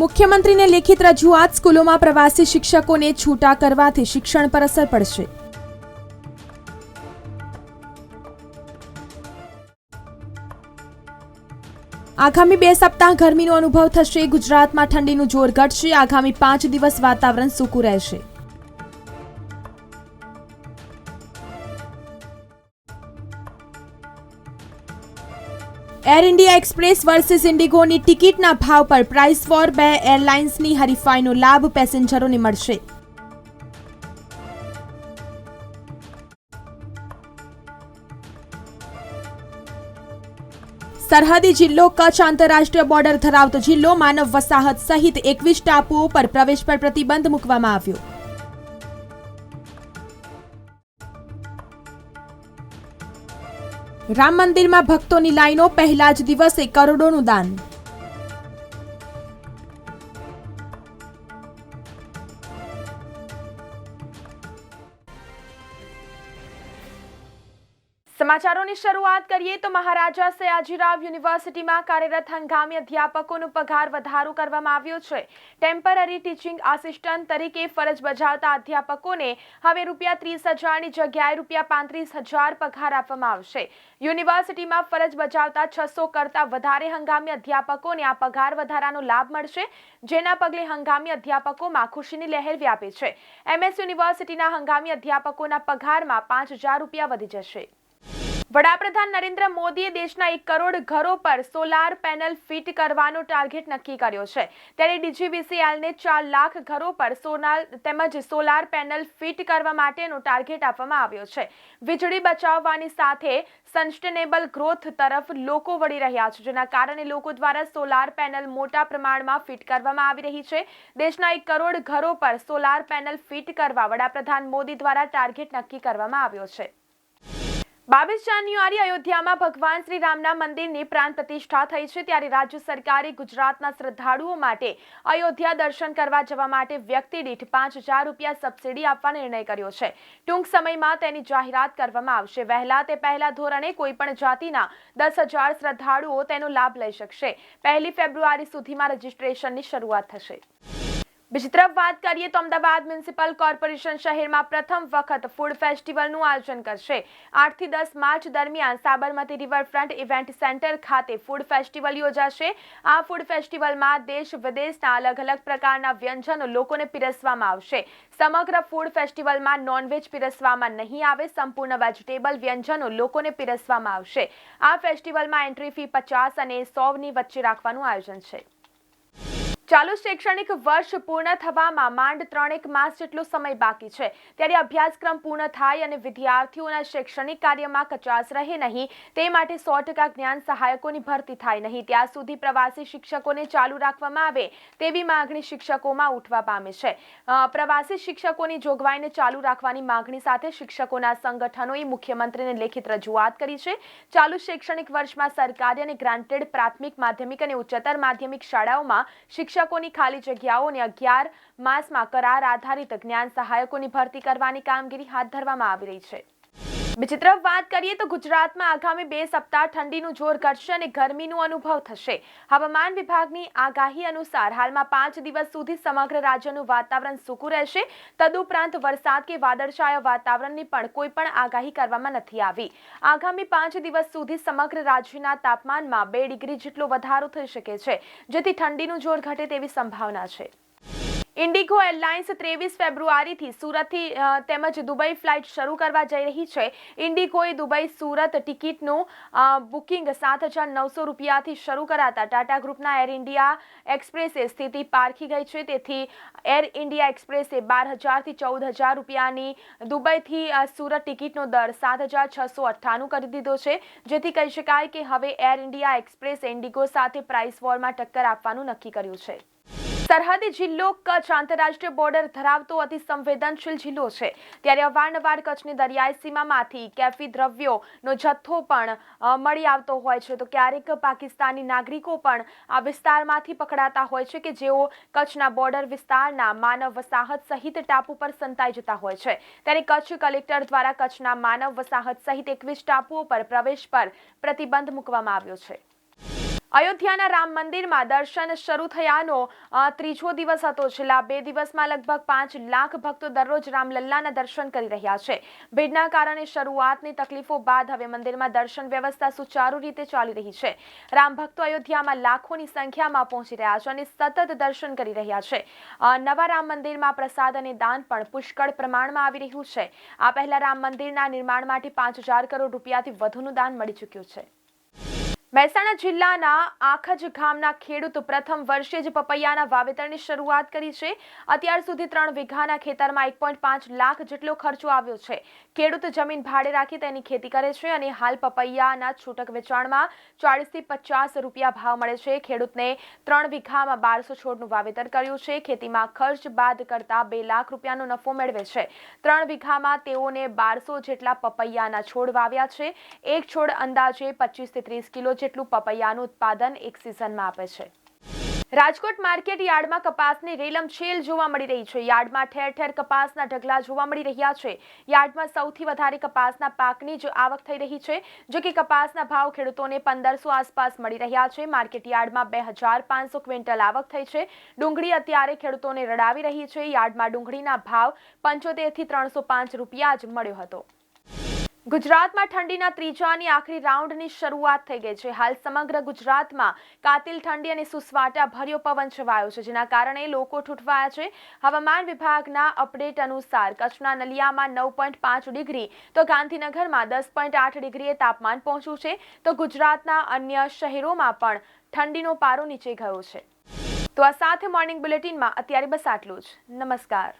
મુખ્યમંત્રીને લેખિત રજૂઆત સ્કૂલોમાં પ્રવાસી શિક્ષકોને છૂટા કરવાથી શિક્ષણ પર અસર પડશે. આગામી બે સપ્તાહ ગરમીનો અનુભવ થશે. ગુજરાતમાં ઠંડીનું જોર ઘટશે. આગામી પાંચ દિવસ વાતાવરણ સૂકું રહેશે. એર ઇન્ડિયા એક્સપ્રેસ વર્સિસ ઇન્ડિગોની ટિકિટના ભાવ પર પ્રાઇસ વોર બે એરલાઇન્સની હરીફાઈનો લાભ પેસેન્જરોને મળશે. સરહદી જિલ્લો કચ્છ આંતરરાષ્ટ્રીય બોર્ડર ધરાવતો જિલ્લો માનવ વસાહત સહિત એકવીસ ટાપુઓ પર પ્રવેશ પર પ્રતિબંધ મૂકવામાં આવ્યો. રામ મંદિરમાં ભક્તોની લાઈનો પહેલા જ દિવસે કરોડોનું દાન. સમાચારોની શરૂઆત કરીએ તો મહારાજા સયાજીરાવ યુનિવર્સિટીમાં કાર્યરત હંગામી અધ્યાપકોનો પગાર વધારો કરવામાં આવ્યો છે. ટેમ્પરરી ટીચિંગ આસિસ્ટન્ટ તરીકે ફરજ બજાવતા અધ્યાપકોને હવે રૂપિયા ત્રીસ હજારની જગ્યાએ રૂપિયા પાંત્રીસ હજાર પગાર આપવામાં આવશે. યુનિવર્સિટીમાં ફરજ બજાવતા છસો કરતાં વધારે હંગામી અધ્યાપકોને આ પગાર વધારાનો લાભ મળશે, જેના પગલે હંગામી અધ્યાપકોમાં ખુશીની લહેર વ્યાપી છે. એમએસ યુનિવર્સિટીના હંગામી અધ્યાપકોના પગારમાં પાંચ હજાર રૂપિયા વધી જશે. વડાપ્રધાન નરેન્દ્ર મોદીએ દેશના એક કરોડ ઘરો પર સોલાર પેનલ ફિટ કરવાનો ટાર્ગેટ નક્કી કર્યો છે. ત્યારે ડીજીવીસીએલને ચાર લાખ ઘરો પર સોનાર તેમજ સોલાર પેનલ ફિટ કરવા માટેનો ટાર્ગેટ આપવામાં આવ્યો છે. વીજળી બચાવવાની સાથે સસ્ટેનેબલ ગ્રોથ તરફ લોકો વળી રહ્યા છે, જેના કારણે લોકો દ્વારા સોલાર પેનલ મોટા પ્રમાણમાં ફિટ કરવામાં આવી રહી છે. દેશના એક કરોડ ઘરો પર સોલાર પેનલ ફિટ કરવા વડાપ્રધાન મોદી દ્વારા ટાર્ગેટ નક્કી કરવામાં આવ્યો છે. બાવીસ જાન્યુઆરી અયોધ્યામાં ભગવાન શ્રી રામના મંદિરની પ્રાણ પ્રતિષ્ઠા થઈ છે. ત્યારે રાજ્ય સરકારે ગુજરાતના શ્રદ્ધાળુઓ માટે અયોધ્યા દર્શન કરવા જવા માટે વ્યક્તિ દીઠ પાંચ હજાર રૂપિયા સબસિડી આપવા નિર્ણય કર્યો છે. ટૂંક સમયમાં તેની જાહેરાત કરવામાં આવશે. વહેલા તે પહેલા ધોરણે કોઈપણ જાતિના દસ હજાર શ્રદ્ધાળુઓ તેનો લાભ લઈ શકશે. પહેલી ફેબ્રુઆરી સુધીમાં રજીસ્ટ્રેશનની શરૂઆત થશે. બીજી તરફ વાત કરીએ તો અમદાવાદ મ્યુનિસિપલ કોર્પોરેશન શહેરમાં પ્રથમ વખત ફૂડ ફેસ્ટિવલનું આયોજન કરશે. આઠથી દસ માર્ચ દરમિયાન સાબરમતી રિવરફ્રન્ટ ઇવેન્ટ સેન્ટર ખાતે ફૂડ ફેસ્ટિવલ યોજાશે. આ ફૂડ ફેસ્ટિવલમાં દેશ વિદેશના અલગ અલગ પ્રકારના વ્યંજનો લોકોને પીરસવામાં આવશે. સમગ્ર ફૂડ ફેસ્ટિવલમાં નોનવેજ પીરસવામાં નહીં આવે, સંપૂર્ણ વેજીટેબલ વ્યંજનો લોકોને પીરસવામાં આવશે. આ ફેસ્ટિવલમાં એન્ટ્રી ફી પચાસ અને સોની વચ્ચે રાખવાનું આયોજન છે. ચાલુ શૈક્ષણિક વર્ષ પૂર્ણ થવામાં માંડ ત્રણેક માસ જેટલો સમય બાકી છે. ત્યારે અભ્યાસક્રમ પૂર્ણ થાય અને વિદ્યાર્થીઓના શૈક્ષણિક કાર્યમાં કચાશ રહે નહીં, તે માટે સો ટકા જ્ઞાન સહાયકોની ભરતી થાય નહીં. ત્યાં સુધી પ્રવાસી શિક્ષકોને ચાલુ રાખવામાં આવે તેવી માંગણી શિક્ષકોમાં ઉઠવા પામે છે. પ્રવાસી શિક્ષકોની જોગવાઈને ચાલુ રાખવાની માંગણી સાથે શિક્ષકોના સંગઠનોએ મુખ્યમંત્રીને લેખિત રજૂઆત કરી છે. ચાલુ શૈક્ષણિક વર્ષમાં સરકારી અને ગ્રાન્ટેડ પ્રાથમિક, માધ્યમિક અને ઉચ્ચતર માધ્યમિક શાળાઓમાં શિક્ષકોની ખાલી જગ્યાઓને અગિયાર માસમાં કરાર આધારિત જ્ઞાન સહાયકોની ભરતી કરવાની કામગીરી હાથ ધરવામાં આવી રહી છે. બીજી તરફ વાત કરીએ તો ગુજરાતમાં આગામી બે સપ્તાહ ઠંડીનું જોર ઘટશે અને ગરમીનો અનુભવ થશે. હવામાન વિભાગની આગાહી અનુસાર હાલમાં પાંચ દિવસ સુધી સમગ્ર રાજ્યનું વાતાવરણ સૂકું રહેશે. તદુપરાંત વરસાદ કે વાદળછાયા વાતાવરણની પણ કોઈ પણ આગાહી કરવામાં નથી આવી. આગામી પાંચ દિવસ સુધી સમગ્ર રાજ્યના તાપમાનમાં બે ડિગ્રી જેટલો વધારો થઈ શકે છે, જેથી ઠંડીનું જોર ઘટે તેવી સંભાવના છે. ઇન્ડિગો એરલાઇન્સ ત્રેવીસ ફેબ્રુઆરીથી સુરતથી તેમજ દુબઈ ફ્લાઇટ શરૂ કરવા જઈ રહી છે. ઇન્ડિગોએ દુબઈ સુરત ટિકિટનું બુકિંગ સાત હજાર નવસો રૂપિયાથી શરૂ કરાતા. ટાટા ગ્રુપના એર ઇન્ડિયા એક્સપ્રેસે સ્થિતિ પારખી ગઈ છે. તેથી એર ઇન્ડિયા એક્સપ્રેસે બાર હજારથી ચૌદ હજાર રૂપિયાની દુબઈથી સુરત ટિકિટનો દર સાત હજાર છસો અઠ્ઠાણું કરી દીધો છે. જેથી કહી શકાય કે હવે એર ઇન્ડિયા એક્સપ્રેસે ઇન્ડિગો સાથે પ્રાઇસ વોરમાં ટક્કર આપવાનું નક્કી કર્યું છે. સરહદી જિલ્લો કચ્છ આંતરરાષ્ટ્રીય બોર્ડર ધરાવતો અતિ સંવેદનશીલ જિલ્લો છે. ત્યારે અવારનવાર કચ્છની દરિયાઈ સીમામાંથી કેફી દ્રવ્યોનો જથ્થો પણ મળી આવતો હોય છે. તો ક્યારેક પાકિસ્તાની નાગરિકો પણ આ વિસ્તારમાંથી પકડાતા હોય છે કે જેઓ કચ્છના બોર્ડર વિસ્તારના માનવ વસાહત સહિત ટાપુ પર સંતાઈ જતા હોય છે. ત્યારે કચ્છ કલેક્ટર દ્વારા કચ્છના માનવ વસાહત સહિત એકવીસ ટાપુઓ પર પ્રવેશ પર પ્રતિબંધ મૂકવામાં આવ્યો છે. અયોધ્યાના રામ મંદિરમાં દર્શન શરૂ થયાનો ત્રીજો દિવસ હતો. છેલ્લા બે દિવસમાં લગભગ પાંચ લાખ ભક્તો દરરોજ રામલલ્લાના દર્શન કરી રહ્યા છે. ભીડના કારણે શરૂઆતની તકલીફો બાદ હવે મંદિરમાં દર્શન વ્યવસ્થા સુચારુ રીતે ચાલી રહી છે. રામ ભક્તો અયોધ્યામાં લાખોની સંખ્યામાં પહોંચી રહ્યા છે અને સતત દર્શન કરી રહ્યા છે. નવા રામ મંદિરમાં પ્રસાદ અને દાન પણ પુષ્કળ પ્રમાણમાં આવી રહ્યું છે. આ પહેલા રામ મંદિરના નિર્માણ માટે પાંચ હજાર કરોડ રૂપિયાથી વધુનું દાન મળી ચૂક્યું છે. મહેસાણા જિલ્લાના આખજ ગામના ખેડૂત પ્રથમ વર્ષે જ પપૈયાના વાવેતરની શરૂઆત કરી છે. અત્યાર સુધી ત્રણ વીઘાના ખેતરમાં એક પોઈન્ટ પાંચ લાખ જેટલો ખર્ચો આવ્યો છે. ખેડૂત જમીન ભાડે રાખી તેની ખેતી કરે છે અને હાલ પપૈયાના છૂટક વેચાણમાં ચાળીસથી પચાસ રૂપિયા ભાવ મળે છે. ખેડૂતને ત્રણ વીઘામાં બારસો છોડનું વાવેતર કર્યું છે. ખેતીમાં ખર્ચ બાદ કરતા બે લાખ રૂપિયાનો નફો મેળવે છે. ત્રણ વીઘામાં તેઓને બારસો જેટલા પપૈયાના છોડ વાવ્યા છે. એક છોડ અંદાજે પચીસથી ત્રીસ કિલો જેટલું પપૈયાનું ઉત્પાદન એક સિઝનમાં આપે છે. રાજકોટ માર્કેટ યાર્ડમાં કપાસની રેલમછેલ જોવા મળી રહી છે. યાર્ડમાં ઠેર ઠેર કપાસના ઢગલા જોવા મળી રહ્યા છે. યાર્ડમાં સૌથી વધારે કપાસના પાકની જ આવક થઈ રહી છે, જો કે કપાસના ભાવ ખેડૂતોને પંદરસો આસપાસ મળી રહ્યા છે. માર્કેટ યાર્ડમાં બે હજાર પાંચસો ક્વિન્ટલ આવક થઈ છે. ડુંગળી અત્યારે ખેડૂતોને રડાવી રહી છે. યાર્ડમાં ડુંગળીના ભાવ પંચોતેરથી ત્રણસો પાંચ રૂપિયા જ મળ્યો હતો. ગુજરાતમાં ઠંડીના ત્રીજાની આખરી રાઉન્ડની શરૂઆત થઈ ગઈ છે. હાલ સમગ્ર ગુજરાતમાં કાતિલ ઠંડી અને સુસવાટા ભર્યો પવન છવાયો છે, જેના કારણે લોકો ઠૂંઠવાયા છે. હવામાન વિભાગના અપડેટ અનુસાર કચ્છના નલિયામાં નવ પોઈન્ટ પાંચ ડિગ્રી, તો ગાંધીનગરમાં દસ પોઈન્ટ આઠ ડિગ્રીએ તાપમાન પહોંચ્યું છે. તો ગુજરાતના અન્ય શહેરોમાં પણ ઠંડીનો પારો નીચે ગયો છે. તો આ સાથે મોર્નિંગ બુલેટિનમાં અત્યારે બસ આટલું જ. નમસ્કાર.